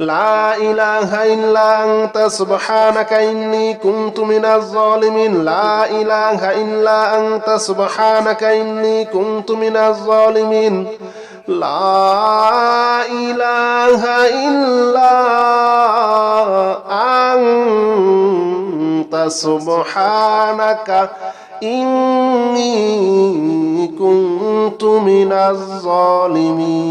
لا إله إلا أنت سبحانك إني كنت من الظالمين لا إله إلا أنت سبحانك إني كنت من الظالمين لا إله إلا أنت سبحانك إني كنت من الظالمين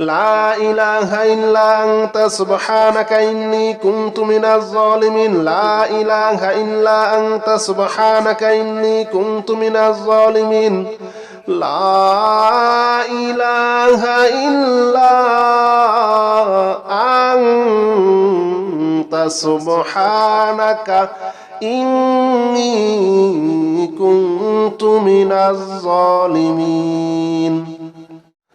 لا إله إلا أنت سبحانك إني كنت من الظالمين لا إله إلا أنت سبحانك إني كنت من الظالمين لا إله إلا أنت سبحانك إني كنت من الظالمين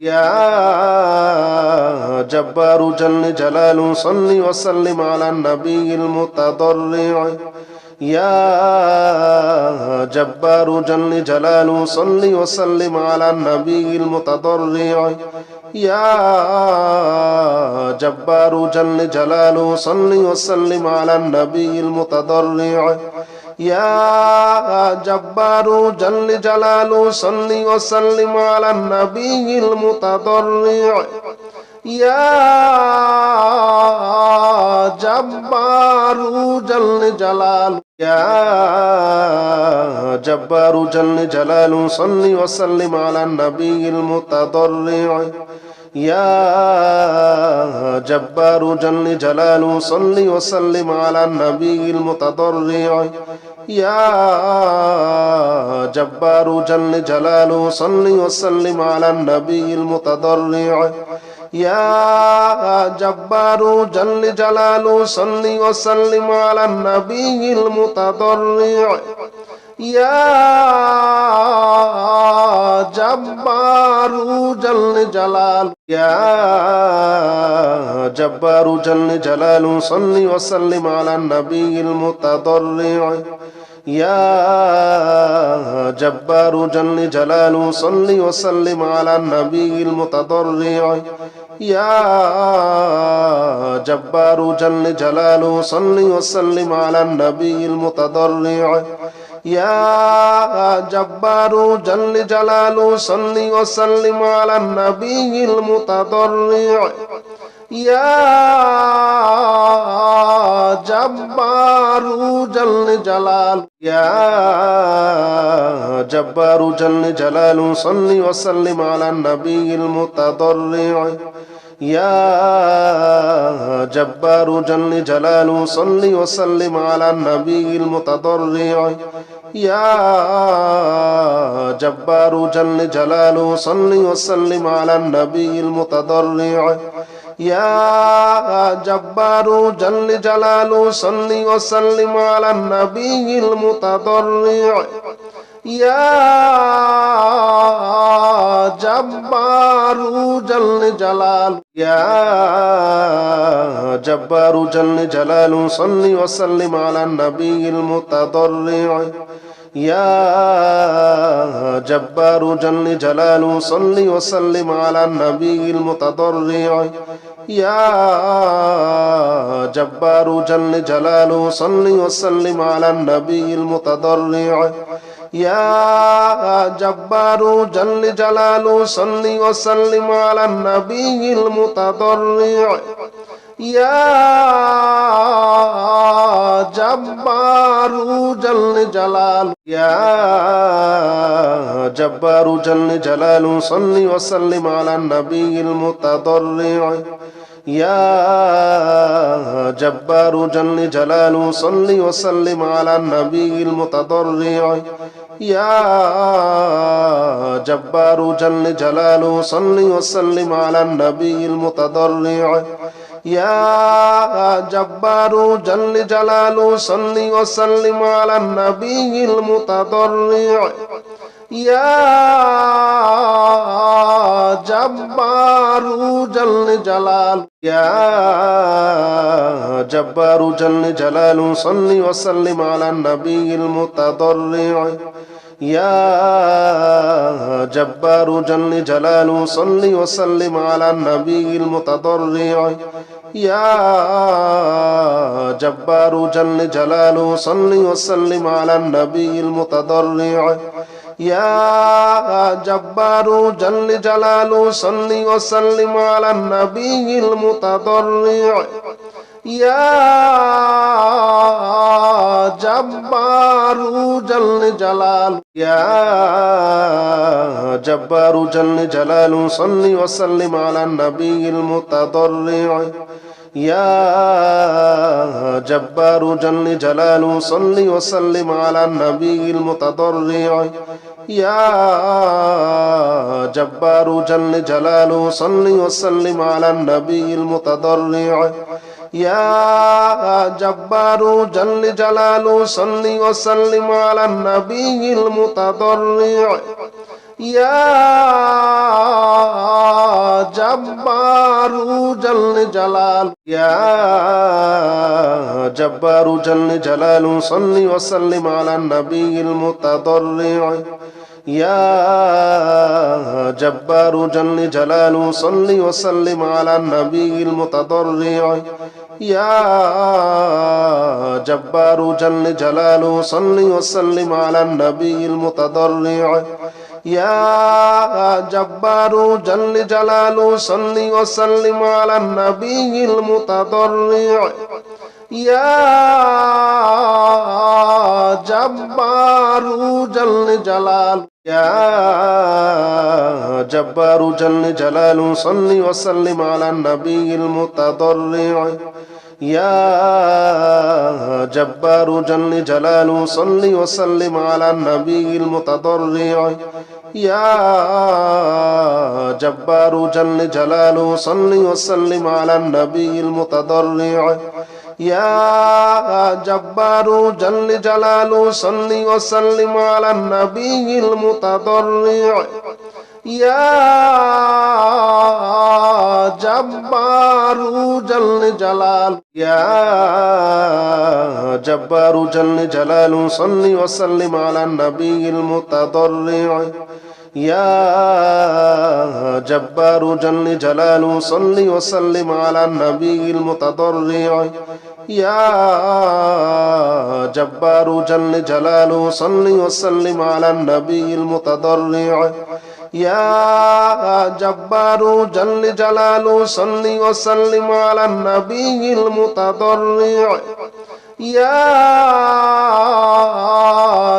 يا جبار جل جلاله صل وسلم على النبي المتضرع. يا جبار جل جلاله صل وسلم على النبي المتضرع. يا جبار جل جلاله صل وسلم على النبي المتضرع. يا جبار جل جلاله صل وسلم على النبي المتضرع. يا جبار جل جلاله يا جبار جل جلاله صل وسلم على النبي المتضرع. يا جبار جل جلاله صل وسلم على النبي المتضرع. يا جبار جل جلاله صل وسلم على النبي المتضرع. يا جبار جل جلاله صل وسلم على النبي المتضرع. يا جبار جل جلاله يا جبار جل جلاله صل وسلم على النبي المتضرع. يا جبار جل جلاله صل وسلم على النبي المتضرع. يا جبار جل جلاله صل وسلم على النبي المتضرع. يا جبار جل جلاله صل وسلم على النبي المتضرع. يا جبار جل جلاله. يا جبار جل جلاله صل وسلم على النبي المتضرع. يا جبار جل جلاله صل وسلم على النبي المتضرع. يا جبار جل جلاله صل وسلم على النبي المتضرع. يا جبار جل جلاله صل وسلم على النبي المتضرع. يا جبار جل جلاله. يا جبار جل جلاله صل وسلم على النبي المتضرع. يا جبار جل جلاله صل وسلم على النبي المتضرع. يا جبار جل جلاله صل وسلم على النبي المتضرع. يا جبار جل جلاله صل وسلم على النبي المتضرع. يا جبار جل جلاله يا جبار جل جلاله صل وسلم على النبي المتضرع يا جبار جل جلاله صل وسلم على النبي المتضرع يا جبار جل جلاله صل وسلم على النبي المتضرع يا جبار جل جلاله صل وسلم على النبي المتضرع يا جبار جل جلاله يا جبار جل جلاله صل وسلم على النبي المتضرع يا جبار جل جلاله صل وسلم على النبي المتضرع يا جبار جل جلاله صل وسلم على النبي المتضرع يا جبار جل جلاله صل وسلم على النبي المتضرع يا جبار جل جلال يا جبار جل جلال صل وسلم على النبي المتضرع يا جبار جل جلال صل وسلم على النبي المتضرع. يا جبار جل جلال صل وسلم على النبي المتضرع. يا جبار جل جلال صل وسلم على النبي المتضرع. يا جبار جل جلال يا جبار جل جلال صل وسلم على النبي المتضرع يا جبار جل جلال صل وسلم على النبي المتضرع يا جبار جل جلال صل وسلم على النبي المتضرع يا جبار جل جلال صل وسلم على النبي المتضرع يا جبار جل جلال يا جبار جل جلال صل وسلم على النبي المتضرع يا جبار جل جلال صل وسلم على النبي المتضرع يا جبار جل جلال صل وسلم على النبي المتضرع يا جبار جل جلال صل وسلم على النبي المتضرع يا جبار جل جلال يا جبار جل جلال صل وسلم على النبي المتضرع يا جبار جل جلال صل وسلم على النبي المتضرع. يا جبار جل جلال صل وسلم على النبي المتضرع. يا جبار جل جلال صل وسلم على النبي المتضرع. يا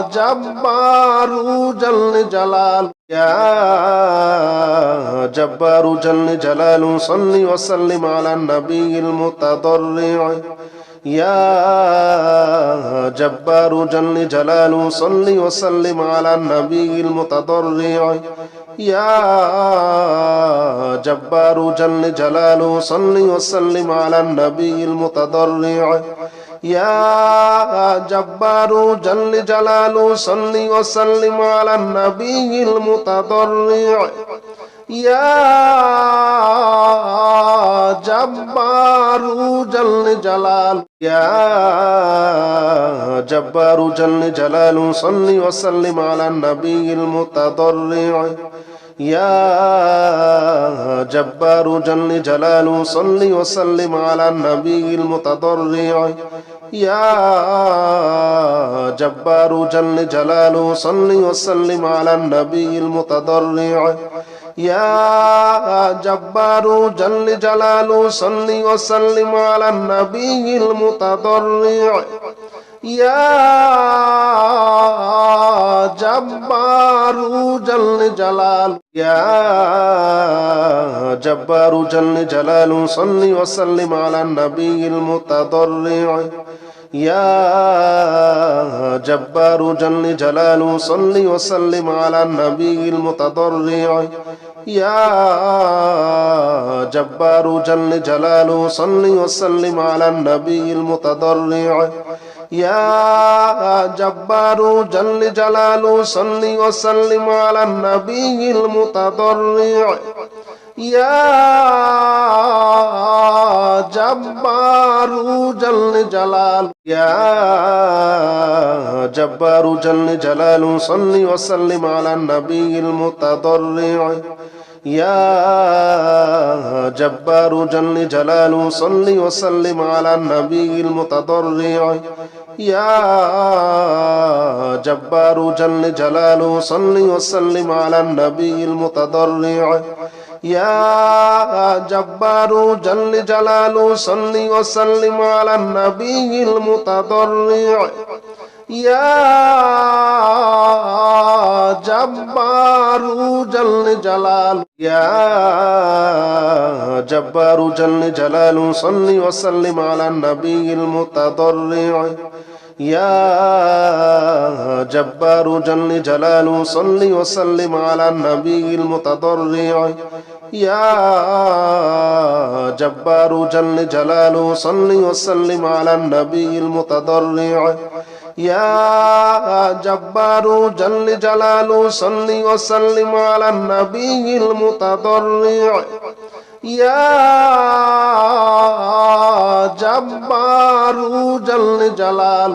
جبار جل جلال يا جبار جل جلال صل وسلم على النبي المتضرع. يا جبار جل جلال صل وسلم على النبي المتضرع. يا جبار جل جلال صل وسلم على النبي المتضرع. يا جبار جل جلال صل وسلم على النبي المتضرع يا جبار جل جلال يا جبار جل جلال صل وسلم على النبي المتضرع يا جبار جل جلال صل وسلم على النبي المتضرع يا جبار جل جلال صل وسلم على النبي المتضرع. يا جبار جل جلال صل وسلم على النبي المتضرع. يا جبار جل جلال يا جبار جل جلال صل وسلم على النبي المتضرع. يا جبار جل جلال صل وسلم على النبي المتضرع. يا جبار جل جلال صل وسلم على النبي المتضرع. يا جبار جل جلال صل وسلم على النبي المتضرع. يا جبار جل جلال يا جبار جل جلال صل وسلم على النبي المتضرع. يا جبار جل جلال صل وسلم على النبي المتضرع. يا جبار جل جلاله صل وسلم على النبي المتضرع. يا جبار جل جلاله صل وسلم على النبي المتضرع. يا جبار جل جلال يا جبار جل جلاله صل وسلم على النبي المتضرع. يا جبار جل جلاله صل وسلم على النبي المتضرع. يا جبار جل جلاله صل وسلم على النبي المتضرع. يا جبار جل جلاله صل وسلم على النبي المتضرع. يا جبار جل جلاله